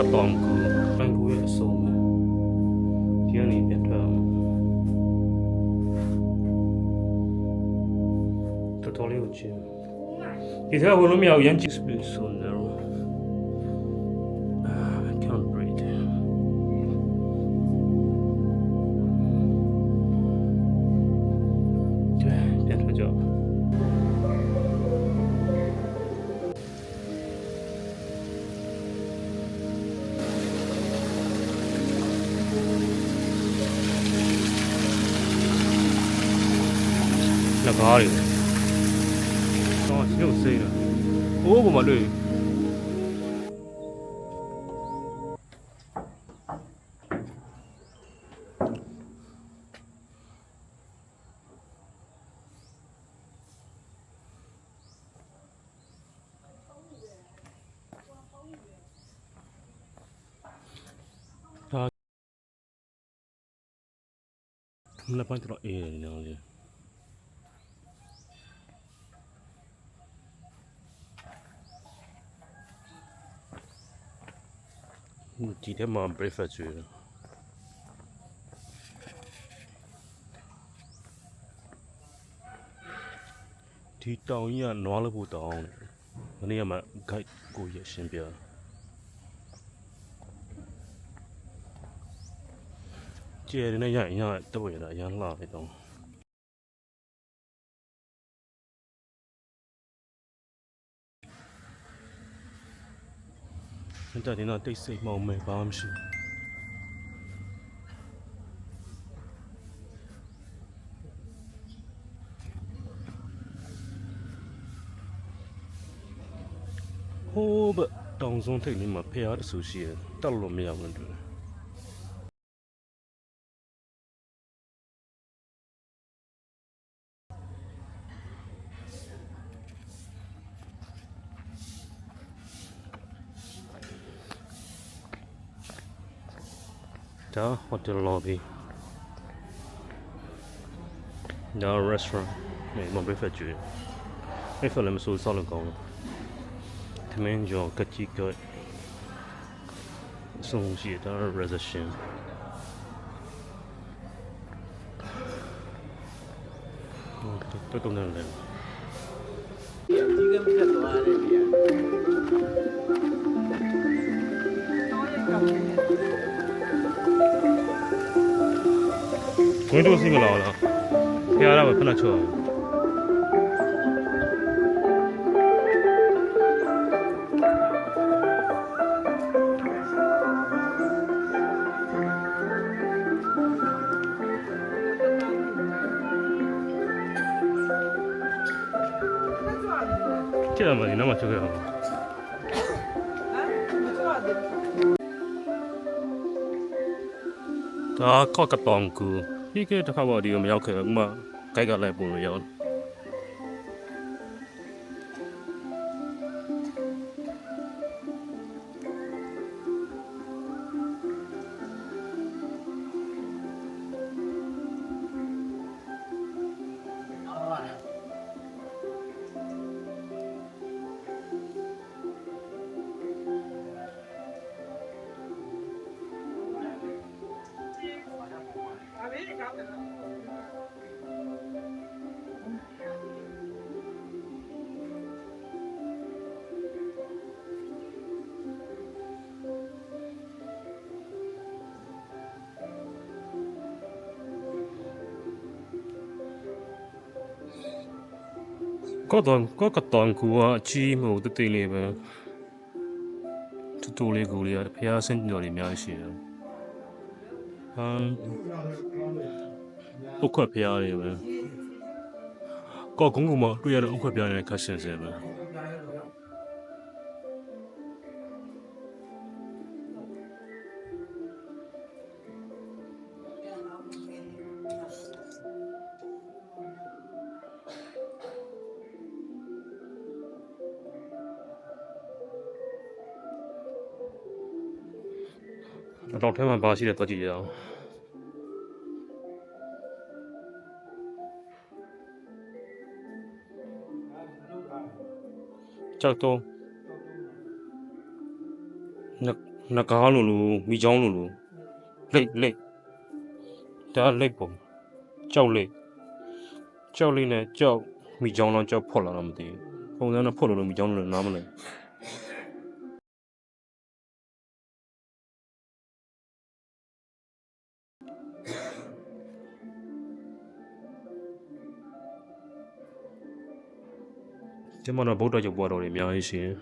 က်ကတောင်ကူဘန်ကူရဲ့အဆုံးပဲဒီကနေပြန်ထွက်အောင်တော်တော်လေးကိုချင်းဒီထဲဝင်လို့မရဘူးရမ်းကြည့် space so narrow တော့ရုပ်စိမ့်တာဟိုးပေါ်မှာတွေ့ဒါလက်ပိုင်းတော့အေးနေတယ်လေ ဒီထဲမှာ breakfast ကျွေးတယ်ဒီတောင်ကြီးကနွားလို့ဖို့တောင်းတယ်မနေ့ကမှ guide ကိုရရှင်းပြကျဲနေရရင်ရတော့ရတာအရန်လှလိုက်တော့ စင်တာဒီတော့တိတ်ဆိတ်မောင်မယ်ဘာမှမရှိဘူးဟိုးဘက်တောင်စုံထိပ်လေးမှာဖျားတဆူရှိတယ်တက်လို့မရဘူးတူတယ် ဒါဟိုတယ် lobby ဒါ restaurant နေမဘယ်ဖက်ကျွေးအဲ့ဖက်လည်းမဆိုးစောက်လို့ကောင်းလို့သမင်းကျော်ကတိကဆုံးရှိတာ reservation တော်တော်နဲ့လည်းဒီ အကြီးကဖြတ်သွားတယ်ဒီကဝင်းတို့စီမလာလားဖျားရမှာခဏချောကျတယ်မဒီနားမှာချု ပ်ခဲ့အောင်ဒါခောက်ကတောင်ကူဒီကတစ်ခါမှဒီကိုမရောက်ခဲ့ဘူးဥမာကြိုက်ကလည်းပုံလို့ရောက် ကော့တန်ကော့ကတန်ကူအချီမို့တတိလေးပဲတူတူလေးကူလေးဖျားဆင်းကြော်လေးများရှိတယ်ဟမ်ဥခွက်ဖျားလေးပဲကော့ကုန်းကမတွေ့ရတဲ့ဥခွက်ဖျားလေးခက်ဆင်ဆင်ပဲ လောက်ထဲမှာပါရှိတယ်တော့ကြည့်ရအောင်ကြောက်တော့နကားလိုလိုမိချောင်းလိုလိုလိတ်လိတ်ဒါလိတ်ပုံကြောက်လိတ်ကြောက်လိတ်နဲ့ကြောက်မိချောင်းတော့ကြောက်ဖွက်လာတော့မသိဘူးပုံစံနဲ့ဖွက်လို့လို့မိချောင်းလို့လည်းနားမလဲ ဒီမှာတော့ဗုဒ္ဓရုပ်ပွားတော်တွေအများကြီးရှိတယ်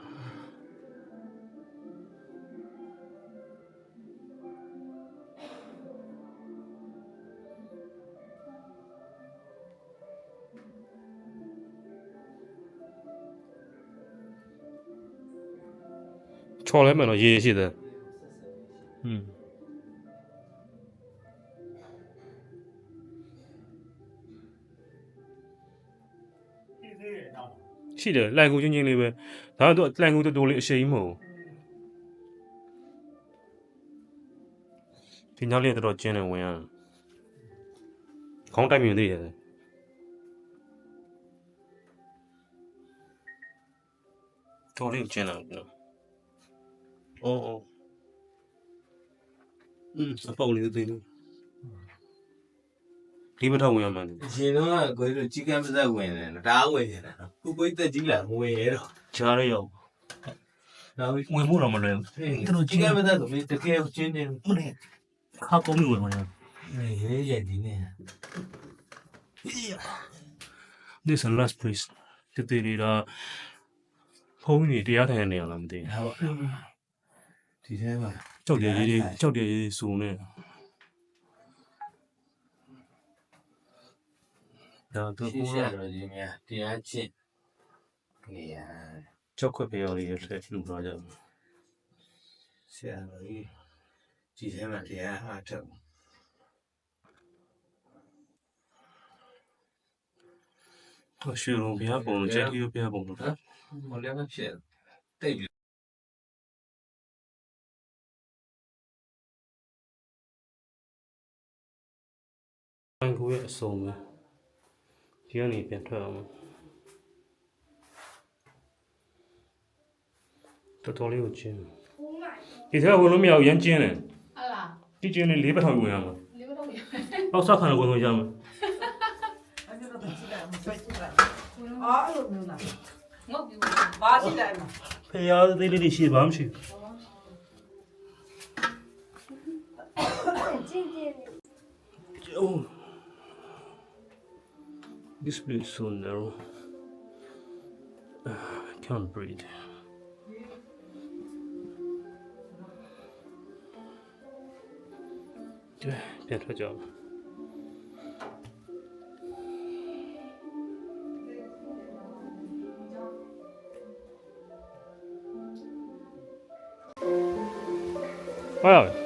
ချော်လဲမယ်နော်ရေးရေးရှိတယ်อืม ရှိတယ်လိုင်ကူချင်းချင်းလေးပဲဒါတော့လိုင်ကူတူတူလေးအရှိန်မဟုတ်ဒီနောက်လေးတော်တော်ကျင်းနေဝင်ရခေါင်းတိုက်မြင်သေးတယ်တော်လေးကျင်းလာနော်အော်အော်อืมအပေါက်လေးသေးသေး ဒီမထောက်ဝင်ရမှန်းတယ်အရှင်တော့ကကိုယ်တို့ကြီးကန်းပါဇက်ဝင်တယ်ဒါဝင်နေတာခုကိုယ်တက်ကြီးလာမဝင်ရတော့ဂျားရရောက်နောက်ဝင်မှုတော့မလွယ်ဘူးကြီးကန်းပါဇက်ဆိုပြီးတကယ်ချင်းချင်းမလဲခါကောင်းလို့ဝင်မှာရေးရဒီနေ This is the last place တတိရီဒါဖုန်းကြီးတရားထိုင်နေရလားမသိဟာပေါ့ဒီထဲမှာဘူးကြောက်တယ်ရေးတွေကြောက်တယ်ရေးစုံနေဒါ တော့ရှိကိုရှိတော့ဒီများတရားချင်းနေရကြောက်ခွက်ပြော်လေးရဲ့လက်လူတော့ကြဆရာတော်ကြီးဒီထဲမှာတရားအားထုတ်အရှိလုံးဘုရားပုံလို့ချက်ကြီးဘုရားပုံလို့မလည်းမဖြစ်တိတ်ပြီအန်ကိုရဲ့အစုံပဲ ဒီကနေပြန်ထွက်အောင်တော်တော်လေးကိုကျင်းဒီထက်ဝင်လို့မရဘူးရမ်းကျင်းတယ်ဟုတ်လားဒီကျင်းလေးလေးပတ်ထောင်ဝင်ရမှာလေးပတ်ထောင်ဝင်အောက်ဆက်ခံလို့ဝင်လို့ရမှာအဲ့ဒါတော့ကြည့်လိုက်အောင်ဆွဲကြည့်လိုက်အော်အဲ့လိုမျိုးလားငုတ်ပြီဘာရှိလိုက်မှာဖေရသေးလေးတွေရှိဘာမှမရှိဘူးကျင်းကျင်းလေးကျုံး place is so narrow. I can't breathe. Yeah, ပြန်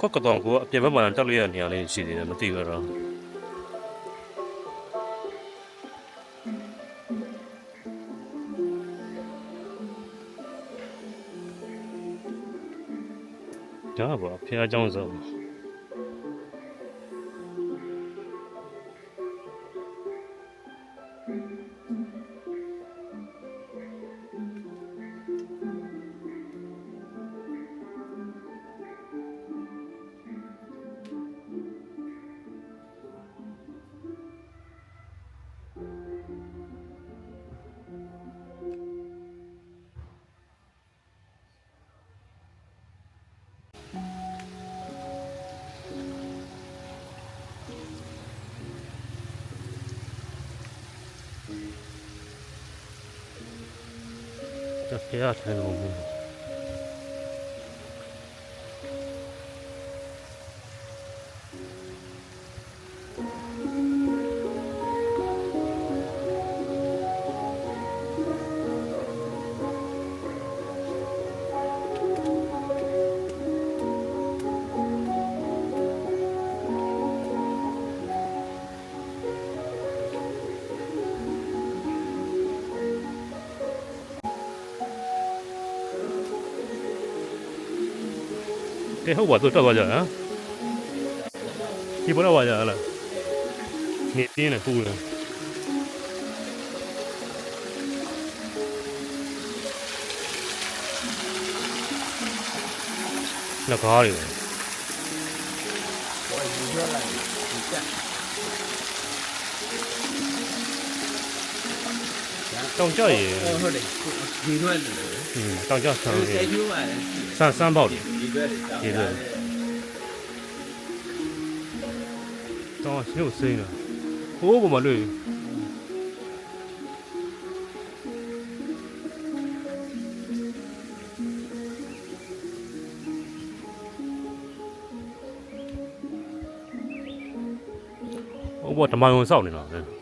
ထွက်ကြအောင်ဟုတ် ကော့ကတော့ကိုအပြင်ဘက်မှာတက်လို့ရတဲ့နေရာလေးရှိသေးတယ်မသိဘူးတော့ဒါပါဖះเจ้าစုံ တဖះထိုင်လို့ ကဲဟုတ်ပါသူတက်သွားကြဟမ်ဒီပေါ်တော့ပါကြလားနေပြင်းနေပူနေလက်ကားတွေ တောင်ကြရေဟုတ်တယ်ဒီထွက်တယ်อืมတောင်ကြဆန်းဆရေယ်ကျိုးပါလေဆန်းဆန်းပေါက်တယ်ဒီထွက်ဒီထွက်တောင်ရှင်းကိုစိမ့်တာဟိုးပေါ်မှာတွေ့ဟိုဘောဓမ္မယုံစောက်နေတာပဲ